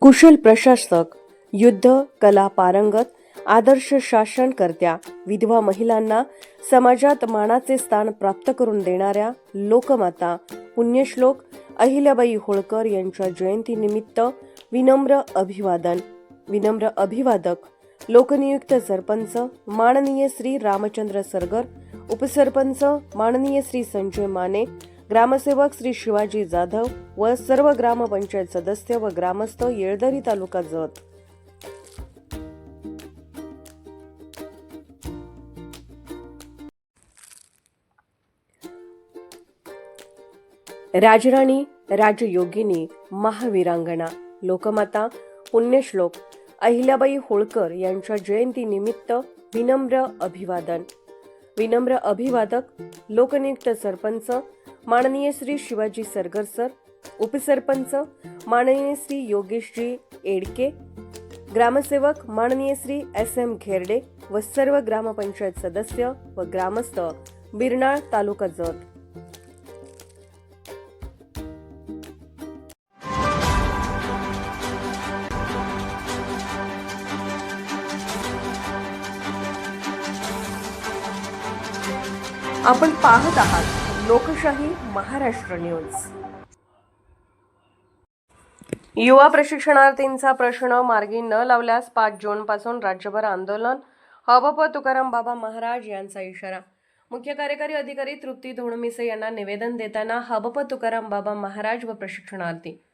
कुशल प्रशासक युद्ध कला पारंगत आदर्श शासनकर्त्या विधवा महिलांना समाजात मानाचे स्थान प्राप्त करून देणाऱ्या लोकमाता पुण्यश्लोक अहिल्याबाई होळकर यांच्या जयंतीनिमित्त विनम्र अभिवादन. विनम्र अभिवादक लोकनियुक्त सरपंच माननीय श्री रामचंद्र सरगर उपसरपंच माननीय श्री संजय माने ग्रामसेवक श्री शिवाजी जाधव व सर्व ग्रामपंचायत सदस्य व ग्रामस्थ येळदरी तालुका जत. राजराणी राजयोगिनी महावीरांगणा लोकमाता पुण्यश्लोक अहिल्याबाई होळकर यांच्या जयंतीनिमित्त विनम्र अभिवादन. विनम्र अभिवादक लोकनियुक्त सरपंच माननीय श्री शिवाजी सरगर सर उपसरपंच माननीय श्री योगेशजी एडके ग्रामसेवक माननीय श्री एस एम खेरडे व सर्व ग्रामपंचायत सदस्य व ग्रामस्थ बिरनाळ तालुका जत. आपण पाहत आहात लोकशाही महाराष्ट्र न्यूज. युवा प्रशिक्षणार्थींचा प्रश्न मार्गी न लावल्यास पाच जून पासून राज्यभर आंदोलन. हबप तुकाराम बाबा महाराज यांचा इशारा. मुख्य कार्यकारी अधिकारी तृप्ती धोणमिसे यांना निवेदन देताना हबप तुकाराम बाबा महाराज व प्रशिक्षणार्थी.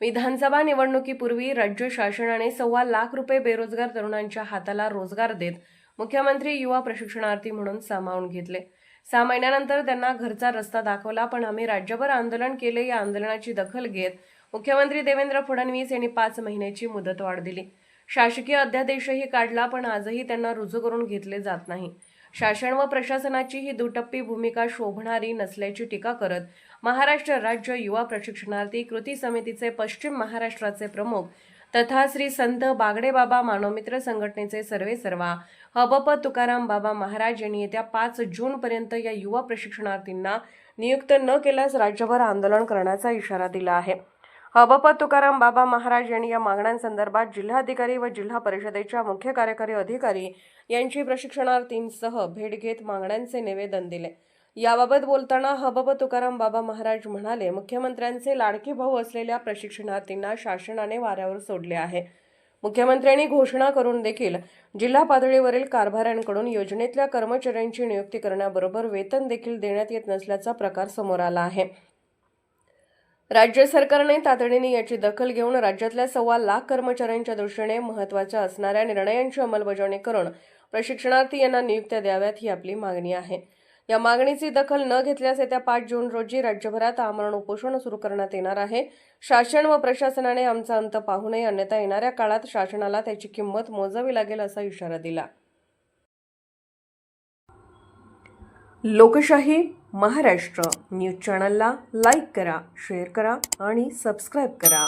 विधानसभा निवडणुकीपूर्वी राज्य शासनाने सव्वा लाख रुपये बेरोजगार तरुणांच्या हाताला रोजगार देत मुख्यमंत्री युवा प्रशिक्षणार्थी म्हणून सामावून घेतले. सहा महिन्यानंतर त्यांना घरचा रस्ता दाखवला पण आम्ही राज्यभर आंदोलन केले. या आंदोलनाची दखल घेत मुख्यमंत्री देवेंद्र फडणवीस यांनी पाच महिन्याची मुदतवाढ दिली. शासकीय अध्यादेशही काढला पण आजही त्यांना रुजू करून घेतले जात नाही. शासन व प्रशासनाची ही दुटप्पी भूमिका शोभणारी नसल्याची टीका करत महाराष्ट्र राज्य युवा प्रशिक्षणार्थी कृती समितीचे पश्चिम महाराष्ट्राचे प्रमुख तथा श्री संत बागडे बाबा मानवमित्र संघटनेचे सर्वे सर्वा. हबप तुकाराम बाबा महाराज यांनी येत्या पाच जून पर्यंत या युवा प्रशिक्षणार्थींना नियुक्त न केल्यास राज्यभर आंदोलन करण्याचा इशारा दिला आहे. हबप तुकाराम बाबा महाराज यांनी या मागण्यांसंदर्भात जिल्हाधिकारी व जिल्हा परिषदेच्या मुख्य कार्यकारी अधिकारी यांची प्रशिक्षणार्थींसह भेट घेत मागण्यांचे निवेदन दिले. याबाबत बोलताना हबब तुकाराम बाबा महाराज म्हणाले मुख्यमंत्र्यांचे लाडके भाऊ असलेल्या प्रशिक्षणार्थींना शासनाने वाऱ्यावर सोडले आहे. मुख्यमंत्र्यांनी घोषणा करून देखील जिल्हा पातळीवरील कारभाऱ्यांकडून योजनेतल्या कर्मचाऱ्यांची नियुक्ती करण्याबरोबर वेतन देखील देण्यात येत नसल्याचा प्रकार समोर आला आहे. राज्य सरकारने तातडीने याची दखल घेऊन राज्यातल्या सव्वा लाख कर्मचाऱ्यांच्या दृष्टीने महत्त्वाच्या असणाऱ्या निर्णयांची अंमलबजावणी करून प्रशिक्षणार्थी यांना नियुक्त्या द्याव्यात ही आपली मागणी आहे. या मागणीची दखल न घेतल्यास येत्या पाच जून रोजी राज्यभरात आमरण उपोषण सुरू करण्यात येणार आहे. शासन व प्रशासनाने आमचा अंत पाहू नये अन्यथा येणाऱ्या काळात शासनाला त्याची किंमत मोजावी लागेल असा इशारा दिला. लोकशाही महाराष्ट्र. न्यूज चॅनलला लाईक करा शेअर करा आणि सबस्क्राईब करा.